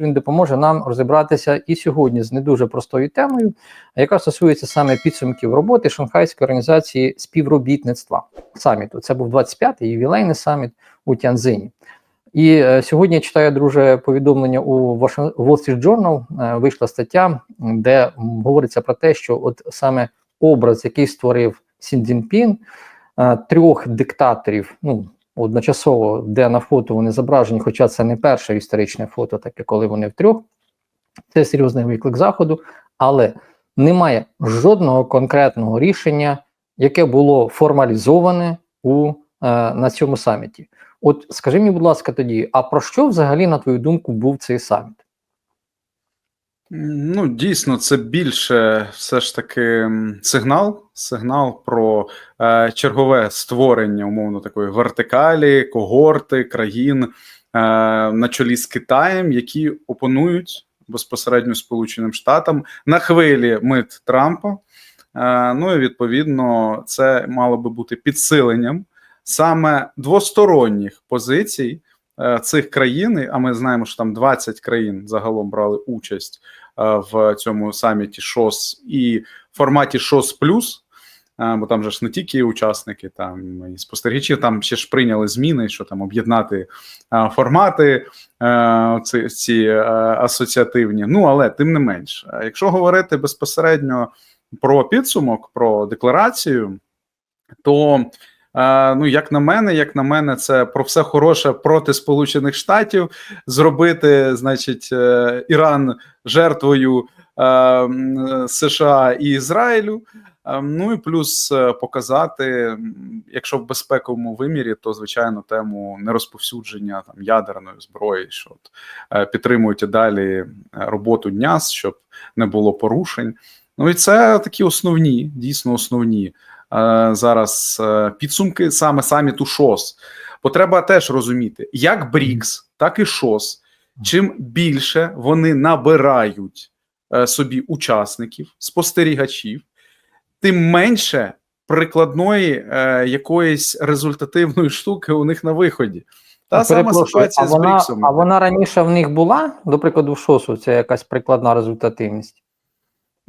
Він допоможе нам розібратися і сьогодні з не дуже простою темою, яка стосується саме підсумків роботи Шанхайської організації співробітництва саміту. Це був 25-й ювілейний саміт у Тяньцзині. І е, сьогодні я читаю друже повідомлення у Wall Street Journal. Е, вийшла стаття, де говориться про те, що от саме образ, який створив Сін Цзіньпін, е, трьох диктаторів, ну одночасово, де на фото вони зображені, хоча це не перше історичне фото, таке коли вони втрьох. Це серйозний виклик заходу, але немає жодного конкретного рішення, яке було формалізоване у, е, на цьому саміті. От скажи мені, будь ласка, тоді, а про що взагалі, на твою думку, був цей саміт? Ну, дійсно, це більше все ж таки сигнал, сигнал про е, чергове створення умовно такої вертикалі, когорти країн е, на чолі з Китаєм, які опонують безпосередньо Сполученим Штатам на хвилі мит Трампа. Е, ну і відповідно, це мало би бути підсиленням саме двосторонніх позицій цих країн. А ми знаємо, що там 20 країн загалом брали участь е, в цьому саміті ШОС і в форматі ШОС плюс. е, Бо там же ж не тільки учасники, там і спостерігачі, там ще ж прийняли зміни, що там об'єднати е, формати е, ці, ці е, асоціативні. Ну але тим не менш, Е, якщо говорити безпосередньо про підсумок, про декларацію, то е, ну, як на мене, як на мене, це про все хороше проти Сполучених Штатів зробити, значить, е, Іран жертвою е, США і Ізраїлю. Е, Ну і плюс показати, якщо в безпековому вимірі, то звичайно тему нерозповсюдження там ядерної зброї, що от, підтримують і далі роботу дня, щоб не було порушень. Ну і це такі основні, дійсно основні зараз е, підсумки саме саміту ШОС. Бо треба теж розуміти, як БРІКС, так і ШОС. Чим більше вони набирають е, собі учасників, спостерігачів, тим менше прикладної е, якоїсь результативної штуки у них на виході. Та сама ситуація а з вона, БРІКСом. а вона раніше в них була, до прикладу, в ШОСу, це якась прикладна результативність.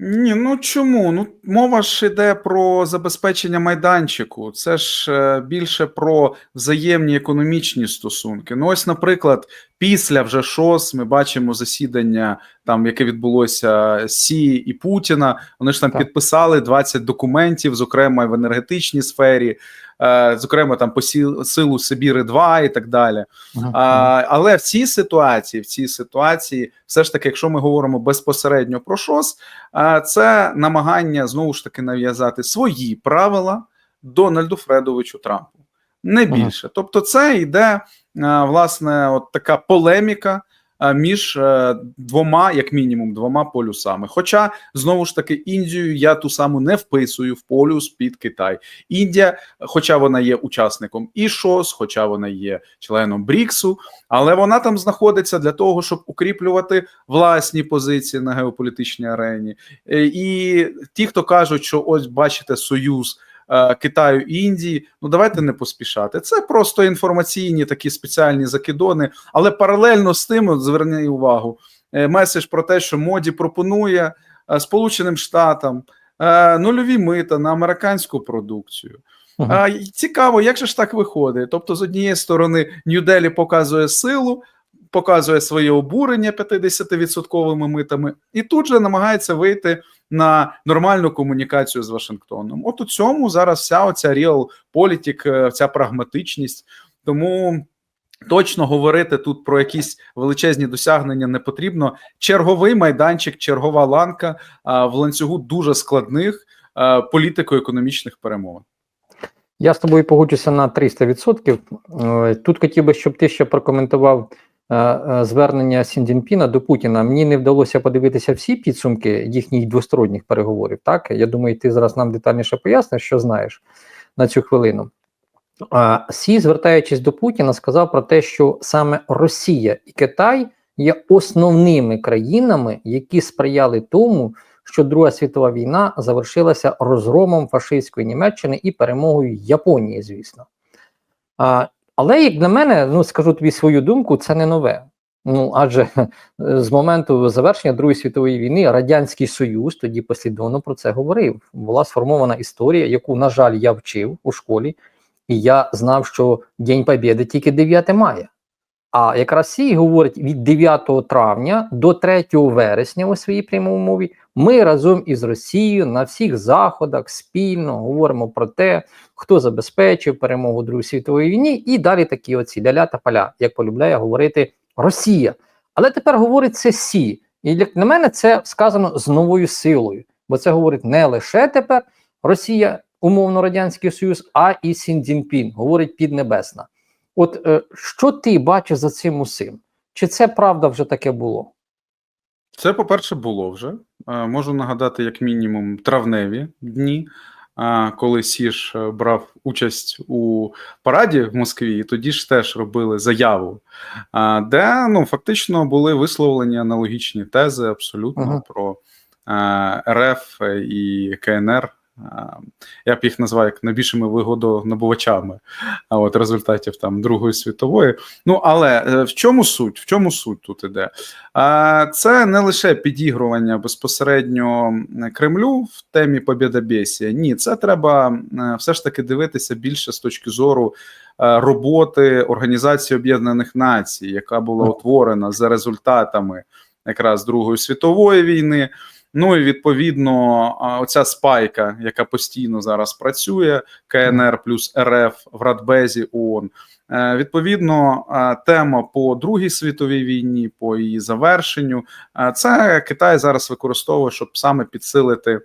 Ні, ну чому? Ну мова ж йде про забезпечення майданчику. Це ж е, більше про взаємні економічні стосунки. Ну, ось, наприклад, після вже ШОС ми бачимо засідання, там яке відбулося Сі і Путіна. Вони ж там Так. підписали 20 документів, зокрема в енергетичній сфері, е, зокрема там по силу Сибіри 2 і так далі. Мгм. А, але в цій ситуації, в цій ситуації, все ж таки, якщо ми говоримо безпосередньо про ШОС, а, це намагання знову ж таки нав'язати свої правила Дональду Фредовичу Трампу, не Ага. більше. Тобто, це йде власне от така полеміка. Між е, двома, як мінімум, двома полюсами. Хоча знову ж таки Індію я ту саму не вписую в полюс під Китай. Індія, хоча вона є учасником і ШОС, хоча вона є членом БРІКСу, але вона там знаходиться для того, щоб укріплювати власні позиції на геополітичній арені. Е, І ті, хто кажуть, що ось бачите союз. Е, Китаю і Індії, ну давайте не поспішати. Це просто інформаційні такі спеціальні закидони. Але паралельно з тим, от зверни увагу, е, меседж про те, що моді пропонує е, Сполученим Штатам нульові мита на американську продукцію. Мгм. А, і цікаво, як же ж так виходить? Тобто, з однієї сторони, Нью-Делі показує силу, показує своє обурення 50-відсотковими митами, і тут же намагається вийти на нормальну комунікацію з Вашингтоном. От у цьому зараз вся оця політик, е, ця прагматичність. Тому точно говорити тут про якісь величезні досягнення не потрібно. Черговий майданчик, чергова ланка в ланцюгу дуже складних політико-економічних перемовин. Я з тобою погоджуся на 300%. Е, Тут хотів би, щоб ти ще прокоментував е, е, звернення Сіндзінпіна до Путіна. Мені не вдалося подивитися всі підсумки їхніх двосторонніх переговорів. Так, я думаю, ти зараз нам детальніше поясниш, що знаєш на цю хвилину. Сі, звертаючись до Путіна, сказав про те, що саме Росія і Китай є основними країнами, які сприяли тому, що Друга світова війна завершилася розгромом фашистської Німеччини і перемогою Японії, звісно. Але, як для мене, ну скажу тобі свою думку, це не нове. Ну, адже е, з моменту завершення Другої світової війни Радянський Союз тоді послідовно про це говорив. Була сформована історія, яку, на жаль, я вчив у школі, і я знав, що День Побєди тільки 9 мая. А якраз всі говорять від 9 травня до 3 вересня у своїй прямій мові. Ми разом із Росією на всіх заходах спільно говоримо про те, хто забезпечив перемогу Другої світової війни, і далі такі оці ляля та поля, як полюбляє говорити Росія. Але тепер говорить це Сі. І для на мене це сказано з новою силою, бо це говорить не лише тепер Росія, умовно Радянський Союз, а і Сін Цзіньпін, говорить Піднебесна. От е, що ти бачиш за цим усім? Чи це правда вже таке було? Це, по-перше, було вже. Е, Можу нагадати, як мінімум, травневі дні, е, коли Сіж е, брав участь у параді в Москві, і тоді ж теж робили заяву, е, де ну, фактично були висловлені аналогічні тези абсолютно Ага. про е, РФ і КНР. Е, Я б їх назвав як найбільшими вигодонабувачами а от результатів там Другої світової. Ну але е, в чому суть? В чому суть тут іде? А, Це не лише підігрування безпосередньо Кремлю в темі Побєдобєсія. Ні, це треба е, все ж таки дивитися більше з точки зору е, роботи Організації Об'єднаних Націй, яка була утворена за результатами якраз Другої світової війни. Ну і відповідно, оця спайка, яка постійно зараз працює, КНР плюс РФ в Радбезі ООН. Е, Відповідно, тема по Другій світовій війні, по її завершенню, це Китай зараз використовує, щоб саме підсилити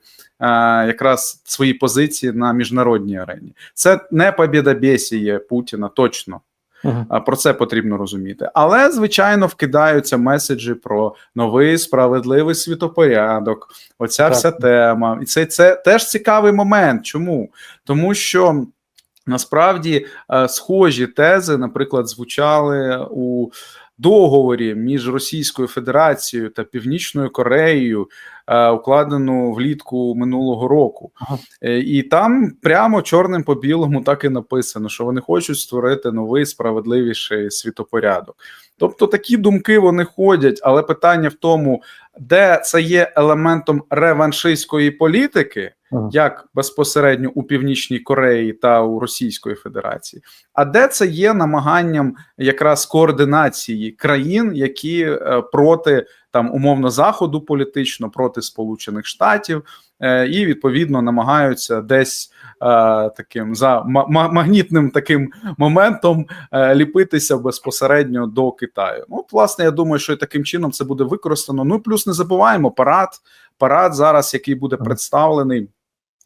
якраз свої позиції на міжнародній арені. Це не побєдобєсіє Путіна, точно. А, Про це потрібно розуміти. Але, звичайно, вкидаються меседжі про новий справедливий світопорядок. Оця Так. вся тема. І це, це теж цікавий момент. Чому? Тому що. Насправді е, схожі тези, наприклад, звучали у договорі між Російською Федерацією та Північною Кореєю, е, укладену влітку минулого року. Ага. Е, І там прямо чорним по білому так і написано, що вони хочуть створити новий справедливіший світопорядок. Тобто такі думки вони ходять, але питання в тому, де це є елементом реваншистської політики, Ага. як безпосередньо у Північній Кореї та у Російської Федерації, а де це є намаганням якраз координації країн, які е, проти там умовно заходу політично, проти Сполучених Штатів, е, і відповідно намагаються десь е, таким за ма- ма- магнітним таким моментом е, ліпитися безпосередньо до Китаю. Ну, власне, я думаю, що і таким чином це буде використано. Ну плюс не забуваємо парад. Парад зараз, який буде представлений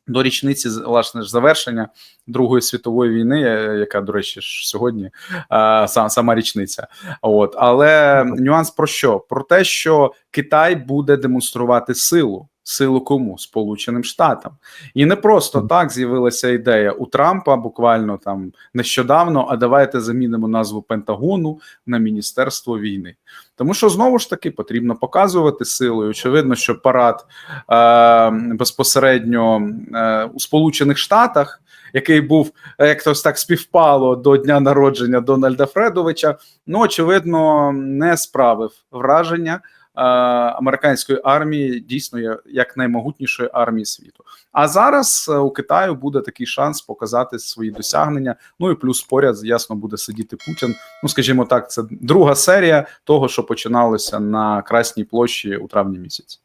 до річниці власне ж завершення Другої світової війни, е, яка, до речі, ж сьогодні е, сам, сама річниця. От але нюанс про що? Про те, що Китай буде демонструвати силу. Силу кому Сполученим Штатам, і не просто так з'явилася ідея у Трампа, буквально там нещодавно. А давайте замінимо назву Пентагону на Міністерство війни. Тому що знову ж таки потрібно показувати силу. Очевидно, що парад е, безпосередньо е, у Сполучених Штатах, який був як тось так співпало до дня народження Дональда Фредовича, ну очевидно, не справив враження. Е, Американської армії дійсно як наймогутнішої армії світу. А зараз е, у Китаю буде такий шанс показати свої досягнення. Ну і плюс поряд, ясно, буде сидіти Путін. Ну, скажімо так, це друга серія того, що починалося на Красній площі у травні місяці.